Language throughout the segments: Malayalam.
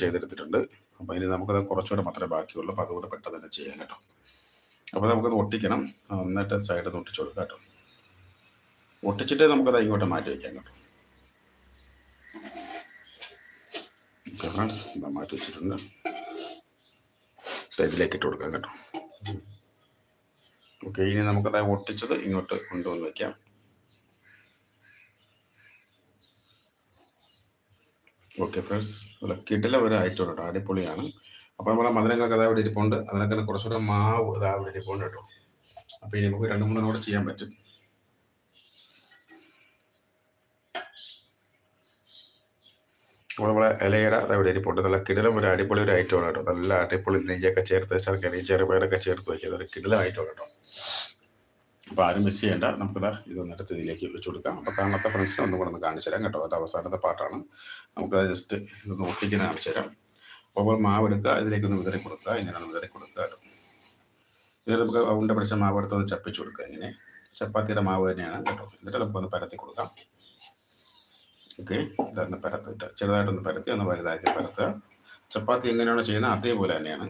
ചെയ്തെടുത്തിട്ടുണ്ട്. അപ്പോൾ ഇനി നമുക്കത് കുറച്ചുകൂടെ മാത്രമേ ബാക്കിയുള്ളൂ. അപ്പോൾ അതുകൂടെ പെട്ടെന്ന് തന്നെ ചെയ്യാം കേട്ടോ. അപ്പോൾ നമുക്കത് ഒട്ടിക്കണം. എന്നിട്ട് സൈഡിൽ നിന്ന് ഒട്ടിച്ചു കൊടുക്കാം കേട്ടോ. ഒട്ടിച്ചിട്ട് നമുക്കത് ഇങ്ങോട്ട് മാറ്റി വയ്ക്കാം കേട്ടോ. ഫ്രണ്ട്സ് ഇതാ മാറ്റി വെച്ചിട്ടുണ്ട്. ഇതിലേക്ക് ഇട്ട് കൊടുക്കാം കേട്ടോ. ഓക്കെ ഇനി നമുക്കത് ഒട്ടിച്ചത് ഇങ്ങോട്ട് കൊണ്ടുവന്ന് വയ്ക്കാം ഓക്കെ ഫ്രണ്ട്സ് കിട്ടില്ല ഒരു ഐറ്റം കേട്ടോ. അടിപൊളിയാണ്. അപ്പോൾ നമ്മളെ മധുരങ്ങളൊക്കെ അതാ ഇവിടെ ഇരിപ്പുണ്ട്. അതിനൊക്കെ കുറച്ചുകൂടെ മാവ് ഇതാ ഇവിടെ ഇരിപ്പുണ്ട് കേട്ടോ. അപ്പോൾ ഇനി നമുക്ക് രണ്ട് മൂന്നെണ്ണം കൂടെ ചെയ്യാൻ പറ്റും. നമ്മളെ ഇലയുടെ അത് ഇവിടെ ഇരിപ്പുണ്ട്. നല്ല കിടിലം ഒരു അടിപൊളി ഒരു ഐറ്റമാണ് കേട്ടോ. നല്ല അടിപൊളി നെയ്യൊക്കെ ചേർത്ത് ചെറിയ ചെറുപയറൊക്കെ ചേർത്ത് വയ്ക്കുന്നത് ഒരു കിടിലം ഐറ്റമാണ് കേട്ടോ. അപ്പോൾ ആരും മിസ് ചെയ്യേണ്ട. നമുക്കിത് ഇതൊന്നിട്ട് ഇതിലേക്ക് വെച്ച് കൊടുക്കാം. അപ്പോൾ കാണാത്ത ഫ്രണ്ട്സിനെ ഒന്നും കൂടെ ഒന്ന് കാണിച്ചു തരാം കേട്ടോ. അത് അവസാനത്തെ പാട്ടാണ്. നമുക്കത് ജസ്റ്റ് ഇത് ഒട്ടിക്കുന്ന കാണിച്ചു തരാം. അപ്പോൾ മാവ് എടുക്കുക. ഇതിലേക്കൊന്ന് വിതറി കൊടുക്കുക. ഇങ്ങനെയാണ് വിതറി കൊടുക്കുക ഇതിൽ നമുക്ക് ഉണ്ട പിടിച്ച മാവ് എടുത്ത് ഒന്ന് ചപ്പിച്ചു കൊടുക്കുക ഇങ്ങനെ. ചപ്പാത്തിയുടെ മാവ് തന്നെയാണ് കേട്ടോ. എന്നിട്ട് നമുക്കൊന്ന് പരത്തി കൊടുക്കാം. ഓക്കെ ഇതൊന്ന് പരത്തിട്ട് ചെറുതായിട്ടൊന്ന് പരത്തി ഒന്ന് വലുതാക്കി പരത്തുക. ചപ്പാത്തി എങ്ങനെയാണോ ചെയ്യുന്നത് അതേപോലെ തന്നെയാണ്.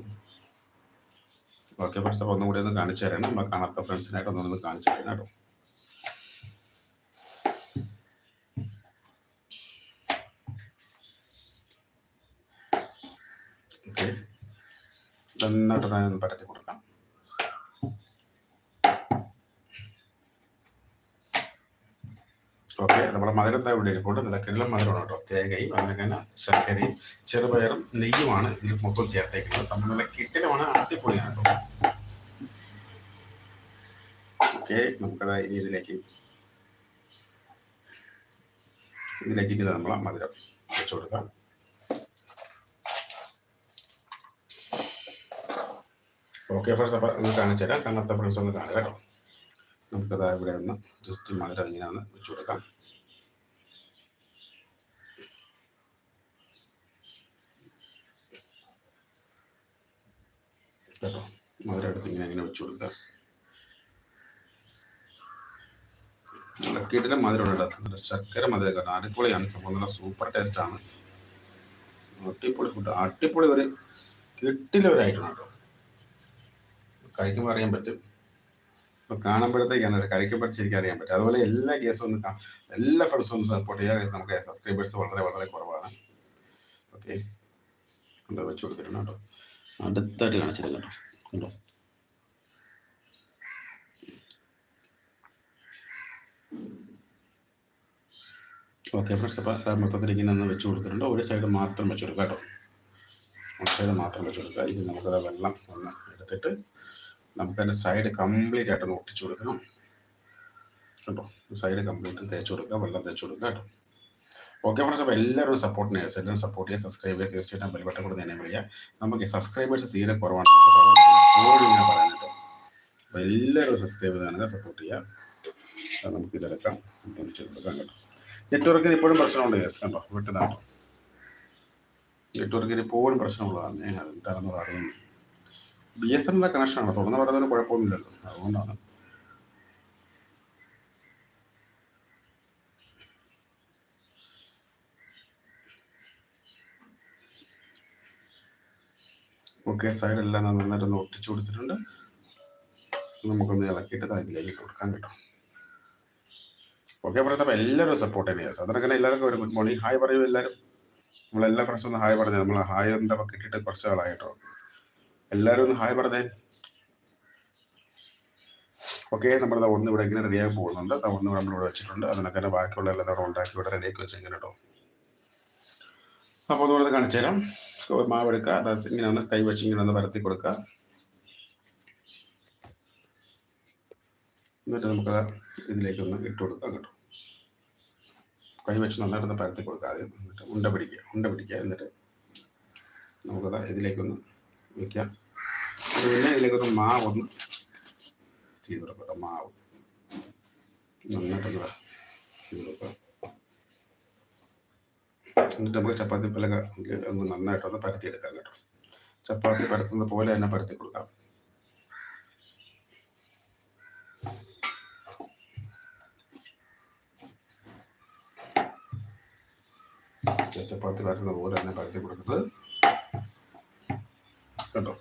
ഓക്കെ ഫസ്റ്റ് അപ്പോൾ ഒന്നും കൂടി ഒന്ന് കാണിച്ചു തരണം നമ്മൾ കാണാത്ത ഫ്രണ്ട്സിനായിട്ട് ഒന്നൊന്ന് കാണിച്ചു തരണം കേട്ടോ. ഓക്കെ. നന്നായിട്ട് ഞാൻ പരത്തി കൊടുക്കാം. ഓക്കെ നമ്മുടെ മധുരത്തെ ഇവിടെ ഇരിപ്പുണ്ട്. നല്ല കിടലം മധുരമാണ് കേട്ടോ. തേങ്ങയും അങ്ങനെ തന്നെ ശർക്കരയും ചെറുപയറും നെയ്യുമാണ് ഇതിൽ മൊത്തം ചേർത്തേക്കുന്നത്. സംഭവം നല്ല കിട്ടിലുമാണ് അടിപൊളിയാണ് കേട്ടോ. ഓക്കെ നമുക്കത് ഇനി ഇതിലേക്ക് ഇതിലേക്ക് ഇനി നമ്മൾ മധുരം വെച്ചു കൊടുക്കാം. ഓക്കെ ഫ്രണ്ട്സ് അപ്പം ഒന്ന് കാണിച്ചു തരാം കണ്ണത്തെ ഫ്രണ്ട്സ് ഒന്ന് കാണുക കേട്ടോ. നമുക്കത് ഇവിടെ ഒന്ന് ജസ്റ്റ് മധുരം ഇങ്ങനെ ഒന്ന് വെച്ച് കൊടുക്കാം. കേട്ടോ? മധുരം എടുത്ത് ഇങ്ങനെ ഇങ്ങനെ വെച്ച് നല്ല കിടിലം മധുരം ഉണ്ടാക്കുന്നുണ്ട് ശർക്കര മധുരം കേട്ടോ. അടിപൊളിയാണ്. സംഭവം നല്ല സൂപ്പർ ടേസ്റ്റ് ആണ്. അടിപൊളി ഫുഡ് അടിപൊളി ഒരു കിട്ടില ഒരു ഐറ്റം കേട്ടോ. കഴിക്കുമ്പോൾ അറിയാൻ പറ്റും. ഇപ്പൊ കാണുമ്പോഴത്തേക്കാണ് കഴിക്കുമ്പോൾ ശരിക്കും അറിയാൻ പറ്റും അതുപോലെ എല്ലാ കേസും ഒന്ന് എല്ലാ ഫ്രണ്ട്സും ഒന്ന് സപ്പോർട്ട് ചെയ്യുക. നമുക്ക് സബ്സ്ക്രൈബേഴ്സ് വളരെ വളരെ കുറവാണ്. ഓക്കെ കണ്ടോ വെച്ച് കൊടുത്തിട്ടുണ്ട് കേട്ടോ. അടുത്തായിട്ട് കാണിച്ചിരുന്നു കേട്ടോ. കണ്ടോ? ഓക്കെ ഫ്രണ്ട്സ് അപ്പോൾ മൊത്തത്തിൽ ഇങ്ങനെ ഒന്ന് വെച്ച് കൊടുത്തിട്ടുണ്ട്. ഒരു സൈഡ് മാത്രം വെച്ച് കൊടുക്കാം കേട്ടോ. ഒരു സൈഡ് മാത്രം വെച്ച് കൊടുക്കുക ഇനി നമുക്കത് വെള്ളം ഒന്ന് എടുത്തിട്ട് നമുക്കതിന്റെ സൈഡ് കംപ്ലീറ്റ് ആയിട്ട് ഒട്ടിച്ചു കൊടുക്കണം. കേട്ടോ? സൈഡ് കംപ്ലീറ്റ് തേച്ച് കൊടുക്കുക വെള്ളം തേച്ച് കൊടുക്കുക കേട്ടോ. ഓക്കെ ഫ്രണ്ട്സ് അപ്പോൾ എല്ലാവരും സപ്പോർട്ട് ചെയ്യുക എല്ലാവരും സപ്പോർട്ട് ചെയ്യുക സബ്സ്ക്രൈബ് ചെയ്യുക തീർച്ചയായിട്ടും ബെൽബട്ടം കൂടെ തന്നെ വിളിക്കുക. നമുക്ക് സബ്സ്ക്രൈബേഴ്സ് തീരെ കുറവാണ്. അപ്പോൾ എല്ലാവരും സബ്സ്ക്രൈബ് ചെയ്താണ് സപ്പോർട്ട് ചെയ്യുക. നമുക്ക് ഇതെടുക്കാം തിരിച്ചു കൊടുക്കാം കേട്ടോ. നെറ്റ്വർക്കിന് ഇപ്പോഴും പ്രശ്നമുണ്ട് യെസ് കണ്ടോ? വിട്ടതാണോ നെറ്റ്വർക്കിന് ഇപ്പോഴും പ്രശ്നമുള്ളതാണ്. ഞാൻ അതെന്താണെന്ന് അറിയുന്നത് ബി എസ് എന്റെ കണക്ഷനാണ് തുറന്ന് പറയുന്നതിന് കുഴപ്പമൊന്നുമില്ലല്ലോ. അതുകൊണ്ടാണ്. ഓക്കെ സൈഡെല്ലാം നന്നായിട്ടൊന്ന് ഒട്ടിച്ചു കൊടുത്തിട്ടുണ്ട്. നമുക്കൊന്ന് ഇളക്കിയിട്ട് അതിലേക്ക് കൊടുക്കാൻ കേട്ടോ. ഓക്കെ ഫ്രണ്ട്സ് അപ്പോൾ എല്ലാവരും സപ്പോർട്ട് തന്നെയാണ് സാധാരണ എല്ലാവർക്കും ഒരു ഗുഡ് മോർണിംഗ് ഹായ് പറയൂ എല്ലാവരും. നമ്മളെല്ലാ ഫ്രണ്ട്സും ഒന്ന് ഹായ് പറഞ്ഞു നമ്മൾ ഹായ് എന്താ കിട്ടിയിട്ട് കുറച്ച് ആളായി കേട്ടോ. എല്ലാവരും ഒന്ന് ഹായ് പറഞ്ഞേ. ഓക്കെ നമ്മുടെ ഒന്ന് ഇവിടെ ഇങ്ങനെ റെഡിയാകാൻ പോകുന്നുണ്ട്. ഒന്ന് ഇവിടെ നമ്മളിവിടെ വെച്ചിട്ടുണ്ട്. അതിനൊക്കെ തന്നെ ബാക്കിയുള്ള എല്ലാ തവണ ഉണ്ടാക്കി ഇവിടെ റെഡിയാക്കി വെച്ചെങ്കിൽ കേട്ടോ. അപ്പോൾ ഒന്നുകൂടെ കാണിച്ചു തരാം. ഒരു മാവ് എടുക്കുക അത് ഇങ്ങനെ ഒന്ന് കൈ വെച്ച് ഇങ്ങനെ ഒന്ന് പരത്തി കൊടുക്കുക എന്നിട്ട് നമുക്ക് ഇതിലേക്ക് ഒന്ന് ഇട്ട് കൊടുക്കാം കേട്ടോ. കൈ വെച്ച് നന്നായിട്ടൊന്ന് പരത്തി കൊടുക്കുക ആദ്യം. എന്നിട്ട് ഉണ്ട പിടിക്കുക. ഉണ്ട പിടിക്കുക. എന്നിട്ട് നമുക്കത് ഇതിലേക്കൊന്ന് വയ്ക്കാം പിന്നെ ഇതിലേക്കൊന്ന് മാവ് ഒന്ന് ചെയ്ത് കൊടുക്കട്ടെ മാവ്. നന്നായിട്ടൊന്ന് ചെയ്ത് എന്നിട്ട് നമുക്ക് ചപ്പാത്തി പലക ഒന്ന് നന്നായിട്ടൊന്ന് പരത്തിയെടുക്കാം കേട്ടോ. ചപ്പാത്തി പരത്തുന്ന പോലെ തന്നെ പരത്തി കൊടുക്കാം. ചപ്പാത്തി പരത്തുന്ന പോലെ തന്നെ പരത്തി കൊടുക്കുന്നത്. കേട്ടോ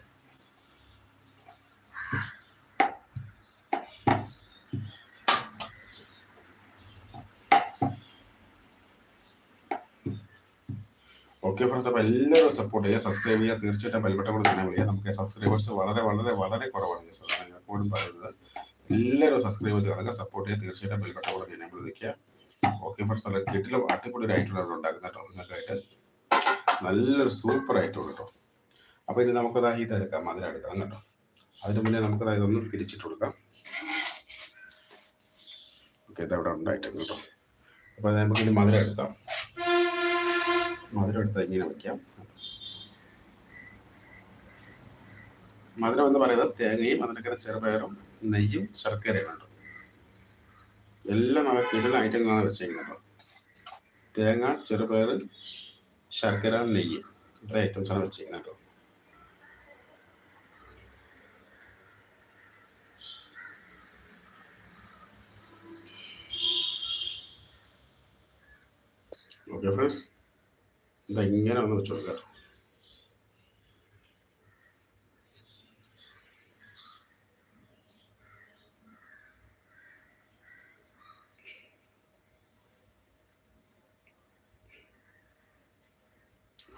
ഓക്കെ ഫ്രണ്ട്സ് അപ്പോൾ എല്ലാവരും സപ്പോർട്ട് ചെയ്യുക സബ്സ്ക്രൈബ് ചെയ്യുക. തീർച്ചയായിട്ടും ബെൽബട്ടം കൂടെ തന്നെ വിളിക്കുക നമുക്ക് സബ്സ്ക്രൈബേഴ്സ് വളരെ വളരെ വളരെ കുറവാണ് ഞാൻ എപ്പോഴും പറയുന്നത് എല്ലാവരും സബ്സ്ക്രൈബ് ചെയ്ത് കിടക്കുക സപ്പോർട്ട് ചെയ്യുക. തീർച്ചയായിട്ടും ബെൽബട്ടം കൂടെ തന്നെ വിളിക്കുക. ഓക്കെ ഫ്രണ്ട്സ് അല്ല കിട്ടിലും അടിപൊളി ഒരു ഐറ്റം ഉണ്ടാക്കുന്ന കേട്ടോ. നിങ്ങൾക്കായിട്ട് നല്ലൊരു സൂപ്പർ ഐറ്റം കേട്ടോ. അപ്പോൾ ഇനി നമുക്കത് ഇതെടുക്കാം മധുരം എടുക്കണം കേട്ടോ. അതിന് മുന്നേ നമുക്കത് ഇതൊന്ന് തിരിച്ചിട്ട് കൊടുക്കാം. ഓക്കെ ഇതവിടെ ഉണ്ടായിട്ട് കേട്ടോ. അപ്പോൾ നമുക്ക് നമുക്കിനി മധുരം എടുക്കാം. മധുരം എടുത്ത് ഇങ്ങനെ വയ്ക്കാം മധുരം എന്ന് പറയുന്നത് തേങ്ങയും അതിനൊക്കെ ചെറുപയറും നെയ്യും ശർക്കരയും ഉണ്ട് എല്ലാം നല്ല കിടൽ ഐറ്റങ്ങളാണ് വെച്ചേക്കുന്നത് തേങ്ങ ചെറുപയർ ശർക്കര നെയ്യ് ഇത്ര ഐറ്റംസാണ് വെച്ചേക്കുന്നത് ഓക്കെ ഫ്രണ്ട്സ് ഇതാ ഇങ്ങനെ ഒന്ന് വെച്ച് കൊടുക്കാം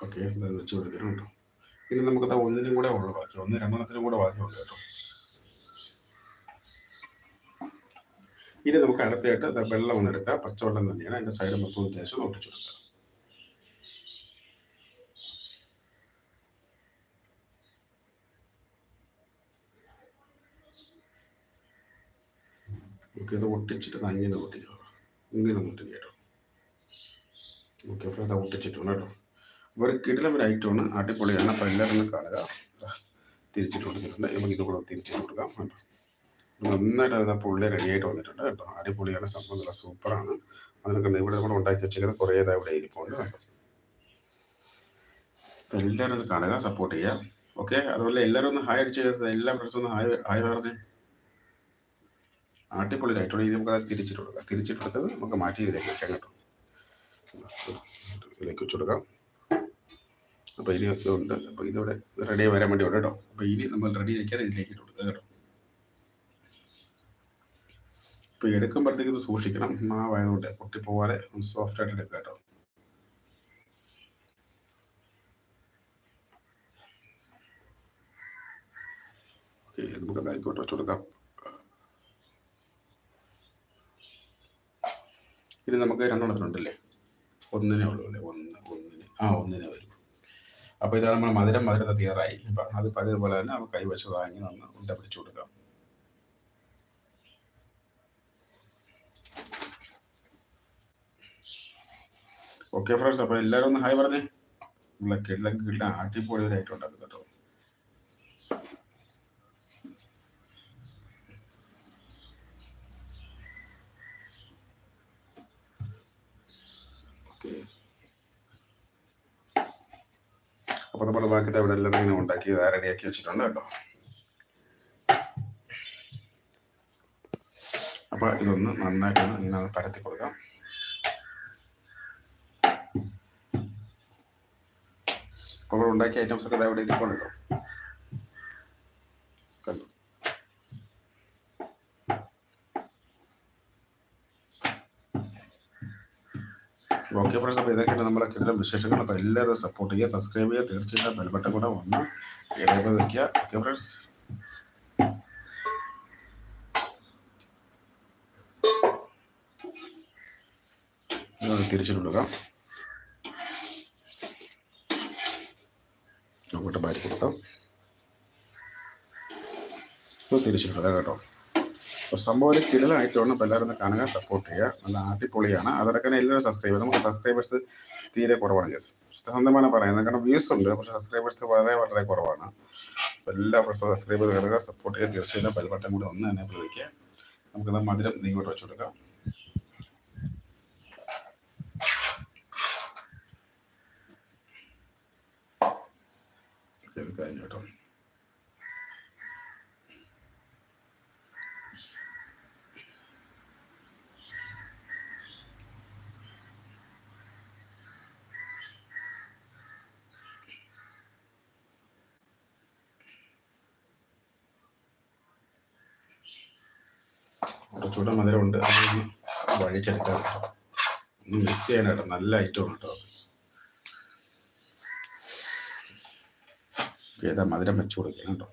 ഓക്കെ ഇത് വെച്ച് കൊടുത്തിട്ടുണ്ട്. ഇനി നമുക്കത് ഒന്നിനും കൂടെ ഉള്ളു ബാക്കി. ഒന്ന് രണ്ടെണ്ണത്തിനും കൂടെ ബാക്കിയുണ്ട് കേട്ടോ. ഇനി നമുക്ക് അടുത്തായിട്ട് വെള്ളം ഒന്ന് എടുക്കാം. പച്ചവെള്ളം തന്നെയാണ്. അതിന്റെ സൈഡ് മൊത്തം ഉദ്ദേശം ഒട്ടിച്ചു കൊടുക്കുക ഓക്കെ അത് ഒട്ടിച്ചിട്ട് അങ്ങനെ ഒട്ടിക്കുക ഇങ്ങനെ ഒട്ടിക്കുക കേട്ടോ. ഓക്കെ ഫ്രണ്ട് ഒട്ടിച്ചിട്ടുണ്ട് കേട്ടോ. ഒരു കിടിലം ഒരു അടിപൊളിയാണ്. അപ്പോൾ എല്ലാവരും കാണുക. തിരിച്ചിട്ട് കൊടുത്തിട്ടുണ്ട്. നമുക്ക് ഇത് കൂടെ തിരിച്ചിട്ട് കൊടുക്കാം. കേട്ടോ നന്നായിട്ട് അത് പുള്ളി റെഡി ആയിട്ട് വന്നിട്ടുണ്ട് കേട്ടോ. അടിപൊളിയാണ്. സംഭവം നല്ല സൂപ്പറാണ്. അതിനൊക്കെ ഇവിടെ നമ്മൾ ഉണ്ടാക്കി വെച്ചിരിക്കുന്നത് കുറേ ഇതാ ഇവിടെ ഇരിപ്പുണ്ട് കേട്ടോ. അപ്പോൾ എല്ലാവരും കാണുക സപ്പോർട്ട് ചെയ്യുക. ഓക്കെ അതുപോലെ എല്ലാവരും ഒന്ന് ഹായ് അടിച്ച് എല്ലാ ഫ്രണ്ട്സും ഒന്ന് ഹായ് ഹായ് പറഞ്ഞ്. അടിപൊളി ആയിട്ടുള്ള ഇത് നമുക്ക് തിരിച്ചിട്ട് കൊടുക്കാം തിരിച്ചിട്ട് നമുക്ക് മാറ്റി ഇതിലേക്ക് വെക്കാം കേട്ടോ. ഇതിലേക്ക് വെച്ച് കൊടുക്കാം. അപ്പോൾ ഒക്കെ ഉണ്ട്. അപ്പോൾ ഇതിവിടെ റെഡി വരാൻ വേണ്ടി ഉണ്ട് കേട്ടോ. അപ്പോൾ ഇനി നമ്മൾ റെഡി ആക്കിയാൽ ഇതിലേക്ക് ഇട്ട് കൊടുക്കുക കേട്ടോ. ഇപ്പോൾ എടുക്കുമ്പോഴത്തേക്ക് ഇത് സൂക്ഷിക്കണം. മാവായതുകൊണ്ട് പൊട്ടിപ്പോവാതെ സോഫ്റ്റ് ആയിട്ട് എടുക്കുക കേട്ടോ. നമുക്ക് അതായിക്കോട്ടെ വെച്ച് കൊടുക്കാം. ഇനി നമുക്ക് രണ്ടെണ്ണത്തിനുണ്ടല്ലേ ഒന്നിനേ ഉള്ളൂ അല്ലേ? ഒന്ന് ഒന്നിന്. ആ ഒന്നിനെ വരും. അപ്പോൾ ഇതാണ് നമ്മൾ മധുരം. മധുരത്തെ തയ്യാറായി. അപ്പം അത് പഴയതുപോലെ തന്നെ നമുക്ക് കൈവശം വാങ്ങി ഒന്ന് ഉണ്ട പിടിച്ചു കൊടുക്കാം. ഓക്കെ ഫ്രണ്ട്സ് അപ്പോൾ എല്ലാവരും ഒന്ന് ഹായ് പറഞ്ഞേ. നമ്മളെ കിടലം കിടലം അടിപൊളി ഒരു ഐറ്റം ഉണ്ടാക്കും കേട്ടോ ഓക്കെ അപ്പോൾ നമ്മൾ ബാക്കി അവിടെ എല്ലാം ഇങ്ങനെ ഉണ്ടാക്കി റെഡിയാക്കി വെച്ചിട്ടുണ്ട് കേട്ടോ. അപ്പോൾ ഇതൊന്ന് നന്നായിട്ടൊന്ന് ഇങ്ങനെ ഒന്ന് പരത്തി കൊടുക്കാം. ഇവിടെ ഉണ്ടാക്കിയ ഐറ്റംസ് ഒക്കെ ഇവിടെ ഇരിക്കണല്ലോ കേട്ടോ കണ്ടു ഓക്കെ ഫ്രണ്ട്സ് അപ്പോൾ ഇതൊക്കെയാണ് നമ്മുടെ കിട്ടുന്ന വിശേഷങ്ങൾ അപ്പോൾ എല്ലാവരും സപ്പോർട്ട് ചെയ്യുക സബ്സ്ക്രൈബ് ചെയ്യുക. തീർച്ചയായിട്ടും ബെൽബട്ടൺ കൂടെ വന്ന് ഇടയിൽ വയ്ക്കുക ഓക്കെ ഫ്രണ്ട്സ് തിരിച്ചിട്ട് കൊടുക്കാം അങ്ങോട്ട് മാറ്റി കൊടുക്കാം. ഇപ്പോൾ തിരിച്ചിട്ടില്ല കേട്ടോ. അപ്പോൾ സംഭവം ഒരു കിടലായിട്ടാണ് അപ്പോൾ എല്ലാവരും ഒന്ന് കാണുക സപ്പോർട്ട് ചെയ്യുക. നല്ല അടിപൊളിയാണ്. അതോടൊക്കെ തന്നെ എല്ലാവരും സബ്സ്ക്രൈബ് നമുക്ക് സബ്സ്ക്രൈബേഴ്സ് തീരെ കുറവാണ്. ജസ് സ്വന്തമാണ് പറയുന്നത് കാരണം വ്യൂസ് ഉണ്ട് പക്ഷേ സബ്സ്ക്രൈബേഴ്സ് വളരെ വളരെ കുറവാണ്. അപ്പോൾ എല്ലാ പ്രശ്നവും സബ്സ്ക്രൈബ് ചെയ്ത് കയറുക സപ്പോർട്ട് ചെയ്യുക. തീർച്ചയായിട്ടും ബെൽബട്ടൺ കൂടി ഒന്ന് തന്നെ പ്രതിക്കുക നമുക്ക് മധുരം നീങ്ങോട്ട് വെച്ച് കൊടുക്കാം. കഴിഞ്ഞു കേട്ടോ. കുറച്ചുകൂടെ മധുരമുണ്ട്. അതൊന്ന് വഴിച്ചെടുക്കാൻ ഒന്ന് മിക്സ് ചെയ്യാനായിട്ട് നല്ല ഐറ്റം കേട്ടോ ഏതാ മധുരം വെച്ച് കൊടുക്കണം കേട്ടോ.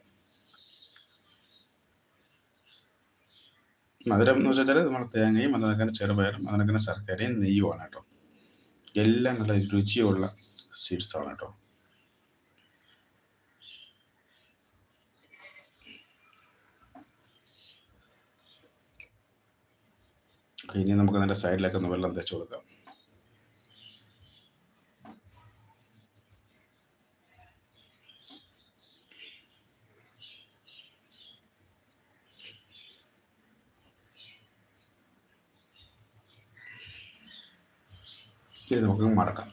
മധുരം എന്ന് വെച്ചാൽ നമ്മൾ തേങ്ങയും അതിനൊക്കെ ചെറുപയറും അതിനൊക്കെ ശർക്കരയും നെയ്യുമാണ് കേട്ടോ. എല്ലാം നല്ല രുചിയുള്ള സ്വീറ്റ്സാണ് കേട്ടോ. ഇനി നമുക്ക് അതിന്റെ സൈഡിലേക്ക് ഒന്ന് വെള്ളം തേച്ച് കൊടുക്കാം. ഇനി നമുക്ക് മടക്കാം.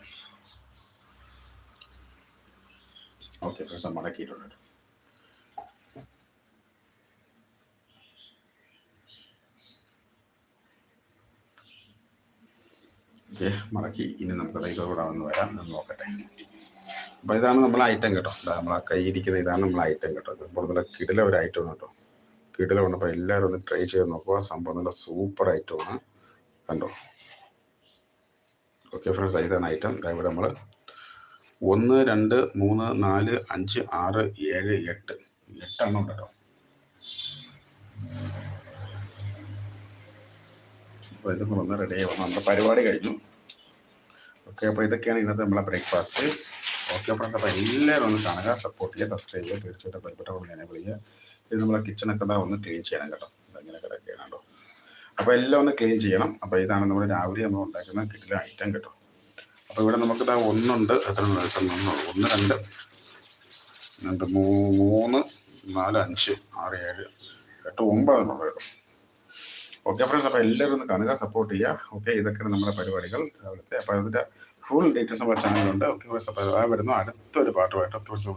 ഓക്കെ ഫ്രണ്ട്സ് മടക്കിയിട്ടുണ്ട്. ഓക്കെ മടക്കി ഇനി നമുക്ക് ഇതോടെ ഒന്ന് വരാം. എന്ന് നോക്കട്ടെ. അപ്പോൾ ഇതാണ് നമ്മളെ ഐറ്റം കേട്ടോ. നമ്മളെ കയ്യിരിക്കുന്ന ഇതാണ് നമ്മളെ ഐറ്റം കേട്ടോ. ഇപ്പോൾ നല്ല കിടില ഒരു ഐറ്റം കേട്ടോ. കിടില അപ്പോൾ എല്ലാവരും ഒന്ന് ട്രൈ ചെയ്ത് നോക്കുക. സംഭവം നല്ല സൂപ്പർ ഐറ്റമാണ് കണ്ടോ? ഓക്കെ ഫ്രണ്ട്സ് ഇതാണ് ഐറ്റം ഇവിടെ നമ്മൾ ഒന്ന് രണ്ട് മൂന്ന് നാല് അഞ്ച് ആറ് ഏഴ് എട്ട്. എട്ടെണ്ണം ഉണ്ട് കേട്ടോ. അപ്പോൾ ഇതൊന്നും ഒന്ന് റെഡി ആയി. വന്നു നമ്മുടെ പരിപാടി കഴിഞ്ഞു. ഓക്കെ അപ്പോൾ ഇതൊക്കെയാണ് ഇന്നത്തെ നമ്മളെ ബ്രേക്ക്ഫാസ്റ്റ് ഓക്കെ ഫ്രണ്ട്സ് അപ്പോൾ എല്ലാവരും ഒന്ന് കാണുക സപ്പോർട്ട് ചെയ്യുക സബ്സ്ക്രൈബ് ചെയ്യുക തീർച്ചയായിട്ടും ബന്ധപ്പെട്ട എന്നെ വിളിക്കുക. ഇത് നമ്മളെ കിച്ചണൊക്കെ എന്താ ഒന്ന് ക്ലീൻ ചെയ്യണം കേട്ടോ. ഇങ്ങനെ കിടക്കുകയാണ് കേട്ടോ. അപ്പോൾ എല്ലാം ഒന്ന് ക്ലീൻ ചെയ്യണം. അപ്പോൾ ഇതാണ് നമ്മൾ രാവിലെ നമ്മൾ ഉണ്ടാക്കുന്ന കിട്ടിലെ ഐറ്റം കേട്ടോ. അപ്പോൾ ഇവിടെ നമുക്ക് ഇതാ ഒന്നുണ്ട്. എത്ര ഒന്നുള്ളൂ ഒന്ന് രണ്ട്. രണ്ട് മൂന്ന് നാല് അഞ്ച് ആറ് ഏഴ് എട്ട് ഒമ്പതെണ്ണുള്ളൂ കേട്ടോ. ഓക്കെ ഫ്രണ്ട്സ് അപ്പോൾ എല്ലാവരും ഒന്ന് കാണുക സപ്പോർട്ട് ചെയ്യുക. ഓക്കെ ഇതൊക്കെയാണ് നമ്മുടെ പരിപാടികൾ. രാവിലത്തെ അപ്പോൾ അതിന്റെ ഫുൾ ഡീറ്റെയിൽസ് നമ്മുടെ ചാനലുണ്ട് ഓക്കെ വരുന്നു. അടുത്തൊരു പാട്ടുമായിട്ട് കുറച്ച്